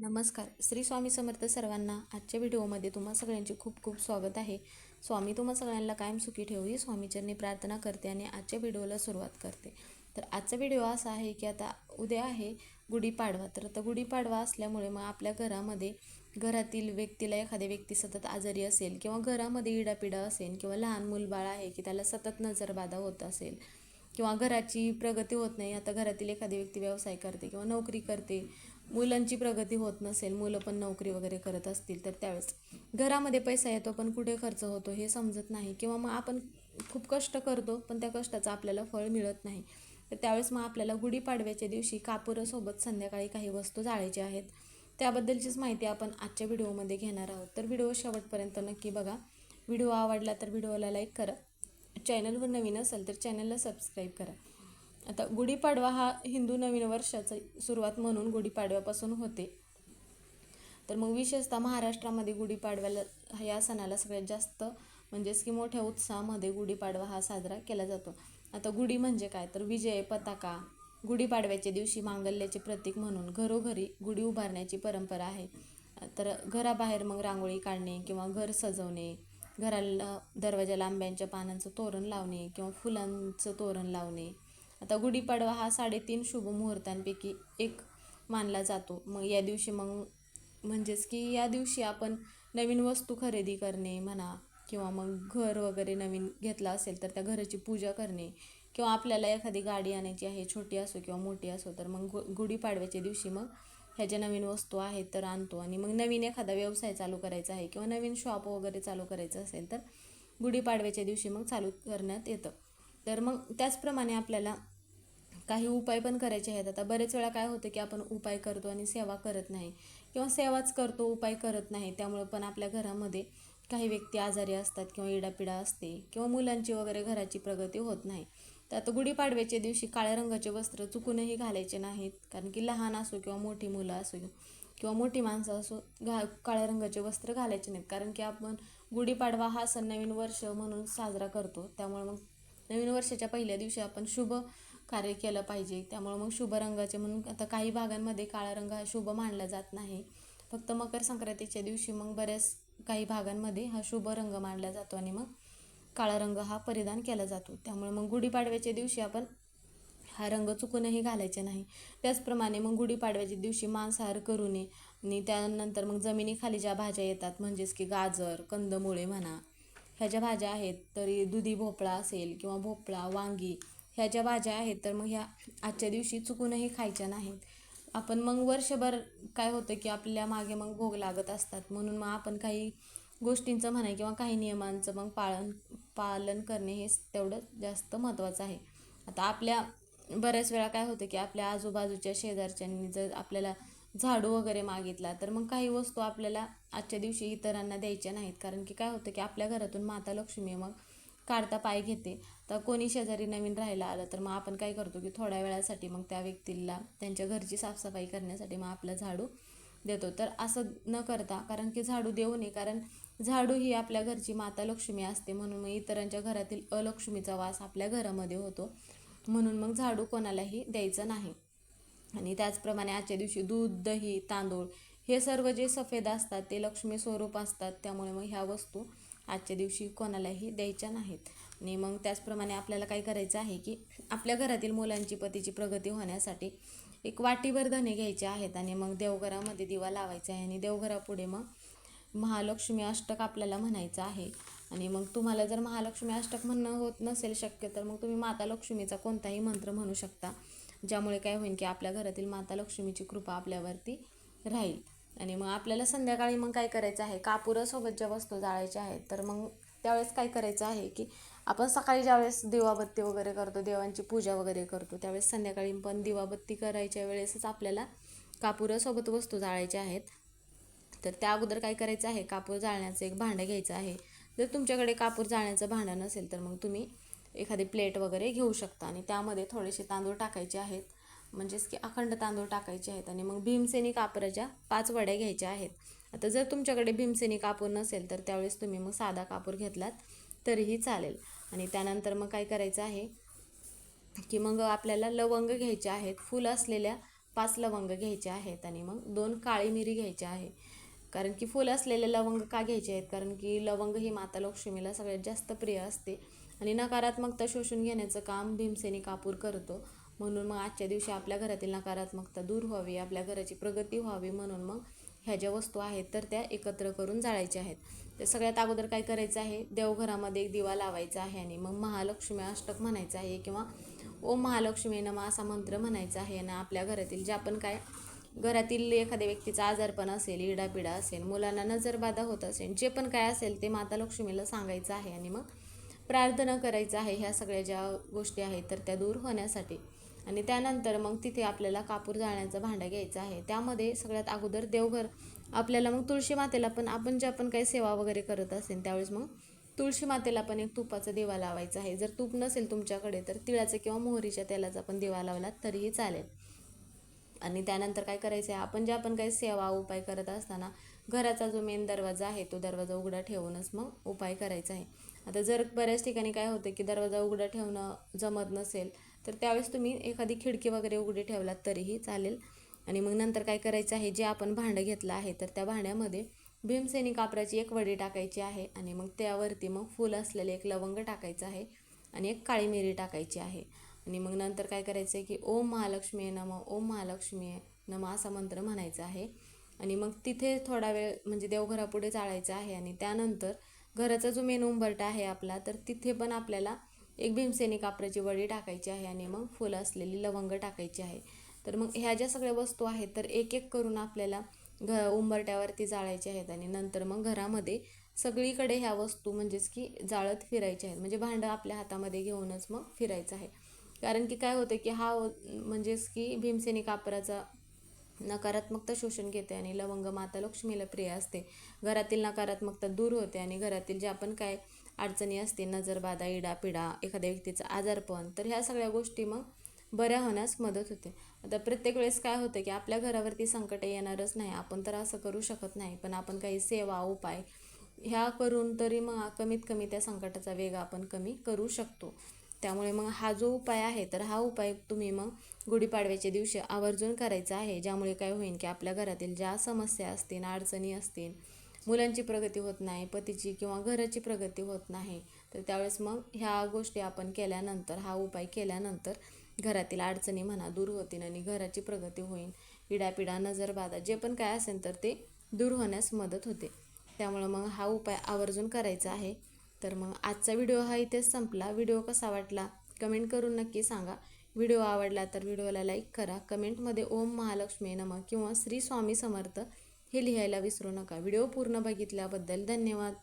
नमस्कार. श्री स्वामी समर्थ सर्वांना आजच्या व्हिडिओमध्ये तुम्हा सगळ्यांचे खूप खूप स्वागत आहे. स्वामी तुम्हा सगळ्यांना कायम सुखी ठेवू ही स्वामीचरणी प्रार्थना करते आणि आजच्या व्हिडिओला सुरुवात करते. तर आजचा व्हिडिओ असा आहे की आता उद्या आहे गुढीपाडवा. तर आता गुढीपाडवा असल्यामुळे मग आपल्या घरामध्ये घरातील व्यक्तीला एखाद्या व्यक्ती सतत आजारी असेल किंवा घरामध्ये इडापिडा असेल किंवा लहान मूलबाळ आहे की त्याला सतत नजरबाधा होत असेल किंवा घराची प्रगती होत नाही आता घरातील एखादी व्यक्ती व्यवसाय करते किंवा नोकरी करते मुलांची प्रगती होत नसेल मुलं पण नोकरी वगैरे करत असतील तर त्यावेळेस घरामध्ये पैसा येतो पण कुठे खर्च होतो हे समजत नाही. किंवा मग आपण खूप कष्ट करतो पण त्या कष्टाचं आपल्याला फळ मिळत नाही. तर त्यावेळेस मग आपल्याला गुढीपाडव्याच्या दिवशी कापुरासोबत संध्याकाळी काही वस्तू जाळायच्या आहेत. त्याबद्दलचीच माहिती आपण आजच्या व्हिडिओमध्ये घेणार आहोत. तर व्हिडिओ शेवटपर्यंत नक्की बघा. व्हिडिओ आवडला तर व्हिडिओला लाईक करा. चॅनलवर नवीन असेल तर चॅनलला सबस्क्राईब करा. आता गुढीपाडवा हा हिंदू नवीन वर्षाचा सुरुवात म्हणून गुढीपाडव्यापासून होते. तर मग विशेषतः महाराष्ट्रामध्ये गुढीपाडव्याला या सणाला सगळ्यात जास्त म्हणजेच की मोठ्या उत्साहामध्ये गुढीपाडवा हा साजरा केला जातो. आता गुढी म्हणजे काय? तर विजय पताका गुढीपाडव्याच्या दिवशी मांगल्याचे प्रतीक म्हणून घरोघरी गुढी उभारण्याची परंपरा आहे. तर घराबाहेर मग रांगोळी काढणे किंवा घर सजवणे घराला दरवाजाला आंब्यांच्या पानांचं तोरण लावणे किंवा फुलांचं तोरण लावणे आता गुढीपाडवा हा साडेतीन शुभ मुहूर्तांपैकी एक मानला जातो. मग या दिवशी मग म्हणजेच की या दिवशी आपण नवीन वस्तू खरेदी करणे म्हणा किंवा मग घर वगैरे नवीन घेतलं असेल तर त्या घराची पूजा करणे किंवा आपल्याला एखादी गाडी आणायची आहे छोटी असो किंवा मोठी असो तर मग गु गुढीपाडव्याच्या दिवशी मग ह्या ज्या नवीन वस्तू आहेत तर आणतो. आणि मग नवीन एखादा व्यवसाय चालू करायचा आहे किंवा नवीन शॉप वगैरे चालू करायचं असेल तर गुढीपाडव्याच्या दिवशी मग चालू करण्यात येतं. तर मग त्याचप्रमाणे आपल्याला काही उपाय पण करायचे आहेत. आता बरेच वेळा काय होतं की आपण उपाय करतो आणि सेवा करत नाही. किंवा सेवाच करतो उपाय करत नाही. त्यामुळे पण आपल्या घरामध्ये काही व्यक्ती आजारी असतात किंवा इडापिडा असते किंवा मुलांची वगैरे घराची प्रगती होत नाही. तर आता गुढीपाडव्याच्या दिवशी काळ्या रंगाचे वस्त्र चुकूनही घालायचे नाहीत. कारण की लहान असो किंवा मोठी मुलं असो किंवा मोठी माणसं असो घा काळ्या रंगाचे वस्त्र घालायचे नाहीत. कारण की आपण गुढीपाडवा हा सण नवीन वर्ष म्हणून साजरा करतो. त्यामुळे मग नवीन वर्षाच्या पहिल्या दिवशी आपण शुभ कार्य केलं पाहिजे. त्यामुळं मग शुभ रंगाचे म्हणून आता काही भागांमध्ये काळा रंग हा शुभ मानला जात नाही. फक्त मकर संक्रांतीच्या दिवशी मग बऱ्याच काही भागांमध्ये हा शुभ रंग मानला जातो आणि मग काळा रंग हा परिधान केला जातो. त्यामुळे मग गुढीपाडव्याच्या दिवशी आपण हा रंग चुकूनही घालायचे नाही. त्याचप्रमाणे मग गुढीपाडव्याच्या दिवशी मांसाहार करू नये आणि त्यानंतर मग जमिनीखाली ज्या भाज्या येतात म्हणजेच की गाजर कंदमुळे म्हणा ह्या ज्या भाज्या आहेत तरी दुधी भोपळा असेल किंवा भोपळा वांगी ह्या ज्या भाज्या आहेत तर मग ह्या आजच्या दिवशी चुकूनही खायच्या नाहीत. आपण मग वर्षभर काय होतं की आपल्या मागे मग भोग लागत असतात. म्हणून मग आपण काही गोष्टींचं म्हणा किंवा काही नियमांचं मग पालन पालन करणे हे तेवढं जास्त महत्त्वाचं आहे. आता आपल्या बऱ्याच वेळा काय होतं की आपल्या आजूबाजूच्या शेजारच्यांनी जर आपल्याला झाडू वगैरे मागितला तर मग काही वस्तू आपल्याला आजच्या दिवशी इतरांना द्यायच्या नाहीत. कारण की काय होतं की आपल्या घरातून माता लक्ष्मी मग काढता पाय घेते. तर कोणी शेजारी नवीन राहायला आलं तर मग आपण काय करतो की थोड्या वेळासाठी मग त्या व्यक्तीला त्यांच्या घरची साफसफाई करण्यासाठी मग आपला झाडू देतो. तर असं न करता कारण की झाडू देऊ नये कारण झाडू ही आपल्या घरची माता लक्ष्मी असते. म्हणून मग इतरांच्या घरातील अलक्ष्मीचा वास आपल्या घरामध्ये होतो. म्हणून मग झाडू कोणालाही द्यायचं नाही. आणि त्याचप्रमाणे आजच्या दिवशी दूध दही तांदूळ हे सर्व जे सफेद असतात ते लक्ष्मी स्वरूप असतात. त्यामुळे मग ह्या वस्तू आजच्या दिवशी कोणालाही द्यायच्या नाहीत. आणि मग त्याचप्रमाणे आपल्याला काय करायचं आहे की आपल्या घरातील मुलांची पतीची प्रगती होण्यासाठी एक वाटीभर धणे घ्यायचे आहेत आणि मग देवघरामध्ये दिवा लावायचा आहे आणि देवघरापुढे मग महालक्ष्मी अष्टक आपल्याला म्हणायचं आहे. आणि मग तुम्हाला जर महालक्ष्मी अष्टक म्हणणं होत नसेल शक्य तर मग तुम्ही माता लक्ष्मीचा कोणताही मंत्र म्हणू शकता. ज्यामुळे काय होईल की आपल्या घरातील माता लक्ष्मीची कृपा आपल्यावरती राहील. आणि मग आपल्याला संध्याकाळी मग काय करायचं आहे? कापुरासोबत ज्या वस्तू जाळायच्या आहेत तर मग त्यावेळेस काय करायचं आहे की आपण सकाळी ज्यावेळेस दिवाबत्ती वगैरे करतो देवांची पूजा वगैरे करतो त्यावेळेस संध्याकाळी पण दिवाबत्ती करायच्या वेळेसच आपल्याला कापुरासोबत वस्तू जाळायच्या आहेत. तर त्या अगोदर काय करायचं आहे? कापूर जाळण्याचं एक भांडं घ्यायचं आहे. जर तुमच्याकडे कापूर जाळण्याचं भांडं नसेल तर मग तुम्ही एखादी प्लेट वगैरे घेऊ शकता आणि त्यामध्ये थोडेसे तांदूळ टाकायचे आहेत. म्हणजेच की अखंड तांदूळ टाकायचे आहेत आणि मग भीमसेनी कापराच्या पाच वड्या घ्यायच्या आहेत. आता जर तुमच्याकडे भीमसेनी कापूर नसेल तर त्यावेळेस तुम्ही मग साधा कापूर घेतलात तरीही चालेल. आणि त्यानंतर मग काय करायचं आहे की मग आपल्याला लवंग घ्यायचे आहेत फुल असलेल्या पाच लवंग घ्यायचे आहेत आणि मग दोन काळी मिरी घ्यायची आहे. कारण की फुल असलेले लवंग का घ्यायचे आहेत? कारण की लवंग ही माता लक्ष्मीला सगळ्यात जास्त प्रिय असते आणि नकारात्मकता शोषून घेण्याचं काम भीमसेनी कापूर करतो. म्हणून मग आजच्या दिवशी आपल्या घरातील नकारात्मकता दूर व्हावी आपल्या घराची प्रगती व्हावी म्हणून मग ह्या ज्या वस्तू आहेत तर त्या एकत्र करून जाळायच्या आहेत. तर सगळ्यात अगोदर काय करायचं आहे? देवघरामध्ये एक दिवा लावायचा आहे आणि मग महालक्ष्मी अष्टक म्हणायचं आहे किंवा ओम महालक्ष्मी नमा असा मंत्र म्हणायचा आहे ना आपल्या घरातील ज्या पण काय घरातील एखाद्या व्यक्तीचा आजारपण असेल इडापिडा असेल मुलांना नजरबाधा होत असेल जे पण काय असेल ते माता लक्ष्मीला सांगायचं आहे आणि मग प्रार्थना करायचं आहे. ह्या सगळ्या ज्या गोष्टी आहेत तर त्या दूर होण्यासाठी. आणि त्यानंतर मग तिथे आपल्याला कापूर जाळण्याचं भांडं घ्यायचं आहे. त्यामध्ये सगळ्यात अगोदर देवघर आपल्याला मग तुळशी मातेला पण आपण ज्या पण काही सेवा वगैरे करत असेल त्यावेळेस मग तुळशी मातेला पण एक तुपाचा दिवा लावायचा आहे. जर तूप नसेल तुमच्याकडे तर तिळाचा किंवा मोहरीच्या तेलाचा पण दिवा लावला तरीही चालेल. आणि त्यानंतर काय करायचं आहे आपण जे आपण काही सेवा उपाय करत असताना घराचा जो मेन दरवाजा आहे तो दरवाजा उघडा ठेवूनच मग उपाय करायचा आहे. आता जर बऱ्याच ठिकाणी काय होतं की दरवाजा उघडा ठेवणं जमत नसेल तर त्यावेळेस तुम्ही एखादी खिडकी वगैरे उघडी ठेवलात तरीही चालेल. आणि मग नंतर काय करायचं आहे जे आपण भांडं घेतलं आहे तर त्या भांड्यामध्ये भीमसेनी कापराची एक वडी टाकायची आहे आणि मग त्यावरती मग फुल असलेले एक लवंग टाकायचं आहे आणि एक काळी मिरी टाकायची आहे. आणि मग नंतर काय करायचं आहे की ओम महालक्ष्मी नम ओम महालक्ष्मी नम असा मंत्र म्हणायचा आहे. आणि मग तिथे थोडा वेळ म्हणजे देवघरापुढे चाळायचं आहे आणि त्यानंतर घराचा जो मेन उंबरटा आहे आपला तर तिथे पण आपल्याला एक भीमसेनी कापराची वडी टाकायची आहे आणि मग फुलं असलेली लवंग टाकायची आहे. तर मग ह्या ज्या सगळ्या वस्तू आहेत तर एक एक करून आपल्याला घ उंबरट्यावरती जाळायचे आहेत आणि नंतर मग घरामध्ये सगळीकडे ह्या वस्तू म्हणजेच की जाळत फिरायच्या आहेत. म्हणजे भांडं आपल्या हातामध्ये घेऊनच मग फिरायचं आहे. कारण की काय होतं की हा म्हणजेच की भीमसेनी कापराचा नकारात्मकता शोषण घेते आणि लवंग माता लक्ष्मीला प्रिय असते. घरातील नकारात्मकता दूर होते आणि घरातील जे आपण काय अडचणी असतील नजरबाधा इडापिडा एखाद्या व्यक्तीचं आजारपण तर ह्या सगळ्या गोष्टी मग बऱ्या होण्यास मदत होते. आता प्रत्येक वेळेस काय होतं की आपल्या घरावरती संकट येणारच नाही. आपण तर असं करू शकत नाही पण आपण काही सेवा उपाय ह्या करून तरी मग कमीत कमी त्या संकटाचा वेग आपण कमी करू शकतो. त्यामुळे मग हा जो उपाय आहे तर हा उपाय तुम्ही मग गुढीपाडव्याच्या दिवशी आवर्जून करायचा आहे ज्यामुळे काय होईल की आपल्या घरातील ज्या समस्या असतील अडचणी असतील मुलांची प्रगती होत नाही पतीची किंवा घराची प्रगती होत नाही तर त्यावेळेस मग ह्या गोष्टी आपण केल्यानंतर हा उपाय केल्यानंतर घरातील अडचणी म्हणा दूर होतील आणि घराची प्रगती होईल. इडापिडा नजरबाधा जे पण काय असेल तर ते दूर होण्यास मदत होते. त्यामुळं मग हा उपाय आवर्जून करायचा आहे. तर मग आजचा व्हिडिओ हा इथेच संपला. व्हिडिओ कसा वाटला कमेंट करून नक्की सांगा. व्हिडिओ आवडला तर व्हिडिओला लाईक करा. कमेंटमध्ये ओम महालक्ष्मी नम किंवा श्री स्वामी समर्थ हे लिहायला विसरू नका. व्हिडिओ पूर्ण बघितल्याबद्दल धन्यवाद.